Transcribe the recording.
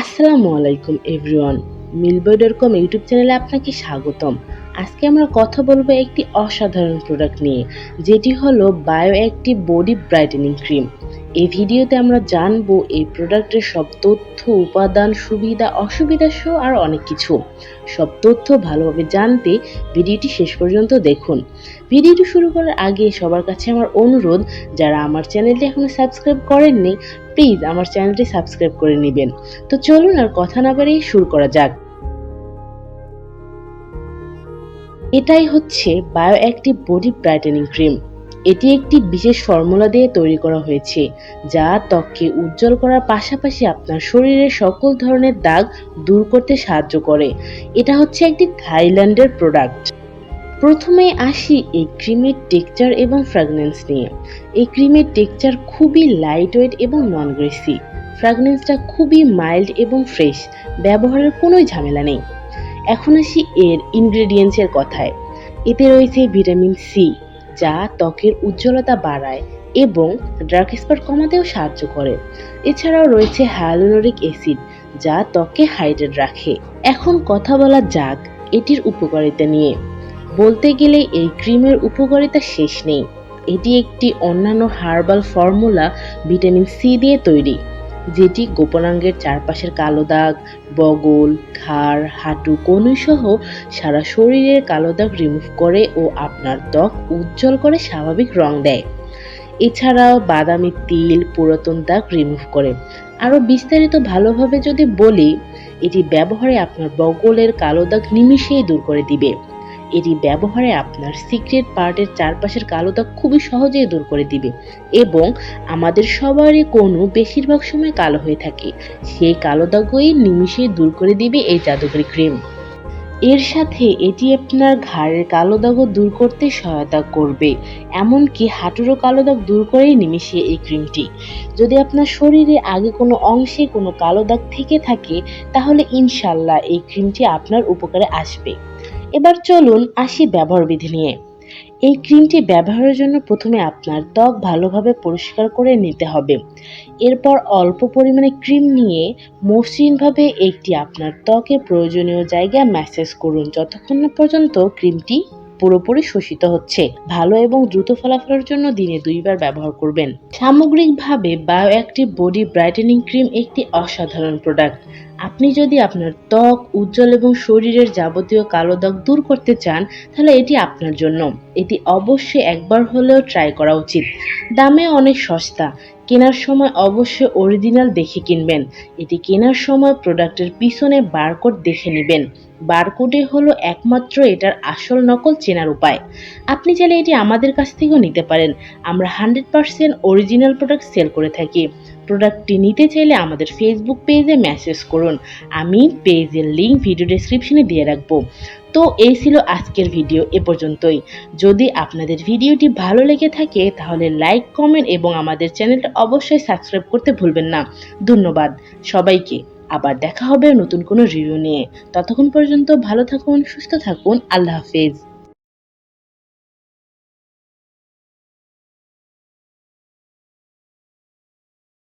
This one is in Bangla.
আসসালামু আলাইকুম everyone milboy dot com YouTube চ্যানেলে আপনাকে স্বাগতম। আজকে আমরা কথা বলব একটি অসাধারণ প্রোডাক্ট নিয়ে, যেটি হলো bio active body brightening cream এই ভিডিওতে আমরা জানব এই প্রোডাক্টের সব তথ্য, উপাদান, সুবিধা, অসুবিধা সহ আর অনেক কিছু। সব তথ্য ভালোভাবে জানতে ভিডিওটি শেষ পর্যন্ত দেখুন। ভিডিওটি শুরু করার আগে সবার কাছে আমার অনুরোধ, যারা আমার চ্যানেলটি এখনও সাবস্ক্রাইব করেননি প্লিজ আমার চ্যানেলটি সাবস্ক্রাইব করে নেবেন। তো চলুন আর কথা না বাড়িয়ে শুরু করা যাক। এটাই হচ্ছে bio active body brightening cream এটি একটি বিশেষ ফর্মুলা দিয়ে তৈরি করা হয়েছে, যা ত্বককে উজ্জ্বল করার পাশাপাশি আপনার শরীরের সকল ধরনের দাগ দূর করতে সাহায্য করে। এটা হচ্ছে একটি থাইল্যান্ডের প্রোডাক্ট প্রথমে আসি এই ক্রিমের টেক্সচার এবং ফ্র্যাগনেন্স নিয়ে। এই ক্রিমের টেক্সচার খুবই লাইট ওয়েট এবং নন গ্রেসি ফ্র্যাগনেন্সটা খুবই মাইল্ড এবং ফ্রেশ ব্যবহারের কোনো ঝামেলা নেই। এখন আসি এর ইনগ্রেডিয়েন্টসের কথায়। এতে রয়েছে ভিটামিন সি যা ত্বকের উজ্জ্বলতা বাড়ায় এবং ডার্ক স্পট কমাতেও সাহায্য করে। এছাড়াও রয়েছে হায়ালুরোনিক অ্যাসিড যা ত্বককে হাইড্রেট রাখে। এখন কথা বলা যাক এটির উপকারিতা নিয়ে। বলতে গেলে এই ক্রিমের উপকারিতা শেষ নেই। এটি একটি অন্যান্য হার্বাল ফর্মুলা ভিটামিন সি দিয়ে তৈরি। যেটি গোপনাঙ্গের চারপাশের কালো দাগ, বগল, ঘাড়, হাঁটু কনুই সহ সারা শরীরের কালো দাগ রিমুভ করে ও আপনার ত্বক উজ্জ্বল করে স্বাভাবিক রং দেয়। এছাড়াও বাদামি তিল, পুরাতন দাগ রিমুভ করে। আরও বিস্তারিত ভালোভাবে যদি বলি, এটি ব্যবহারে আপনার বগলের কালো দাগ নিমিশেই দূর করে দিবে। এটি ব্যবহারে আপনার সিক্রেট পার্টের চারপাশের কালো দাগ খুবই সহজেই দূর করে দিবে এবং আমাদের সবারই কোনো বেশিরভাগ সময় কালো হয়ে থাকে। সেই কালো দাগই নিমিশেই দূর করে দিবে এই জাদুকরি ক্রিম এর সাথে এটি আপনার ঘাড়ের কালো দাগও দূর করতে সহায়তা করবে, এমনকি হাঁটুরও কালো দাগ দূর করেই নিমিশে এই ক্রিমটি যদি আপনার শরীরে আগে কোনো অংশে কোনো কালো দাগ থেকে থাকে, তাহলে ইনশাল্লাহ এই ক্রিমটি আপনার উপকারে আসবে। এবার চলুন আসি ব্যবহার বিধি নিয়ে। এই ক্রিমটি ব্যবহারের জন্য প্রথমে আপনার ত্বক ভালোভাবে পরিষ্কার করে নিতে হবে। এরপর অল্প পরিমাণে ক্রিম নিয়ে মসৃণভাবে একটি আপনার ত্বকে প্রয়োজনীয় জায়গায় ম্যাসেজ করুন যতক্ষণ না পর্যন্ত ক্রিমটি পুরোপুরি শোষিত হচ্ছে। ভালো এবং দ্রুত ফলাফলের জন্য দিনে দুইবার ব্যবহার করবেন। সামগ্রিকভাবে bio active body brightening cream একটি অসাধারণ প্রোডাক্ট। আপনি যদি আপনার ত্বক উজ্জ্বল এবং শরীরের যাবতীয় কালো দাগ দূর করতে চান, তাহলে এটি আপনার জন্য। এটি অবশ্যই একবার হলেও ট্রাই করা উচিত। দামে অনেক সস্তা। কেনার সময় অবশ্যই অরিজিনাল দেখে কিনবেন। এটি কেনার সময় প্রোডাক্টের পিছনে বারকোড দেখে নেবেন। বারকোডে হলো একমাত্র এটার আসল নকল চেনার উপায়। আপনি চাইলে এটি আমাদের কাছ থেকেও নিতে পারেন। আমরা hundred percent original product sell করে থাকি। প্রোডাক্টটি নিতে চাইলে আমাদের ফেসবুক পেজে মেসেজ করুন। আমি পেজের লিঙ্ক ভিডিও ডেসক্রিপশনে দিয়ে রাখব। তো এই ছিল আজকের ভিডিও এ পর্যন্তই। যদি আপনাদের ভিডিওটি ভালো লেগে থাকে, তাহলে লাইক কমেন্ট এবং আমাদের চ্যানেলটা অবশ্যই সাবস্ক্রাইব করতে ভুলবেন না। ধন্যবাদ। সবাইকে আবার দেখা হবে নতুন কোনো রিভিউ নিয়ে। ততক্ষণ পর্যন্ত ভালো থাকুন, সুস্থ থাকুন। আল্লাহ হাফেজ।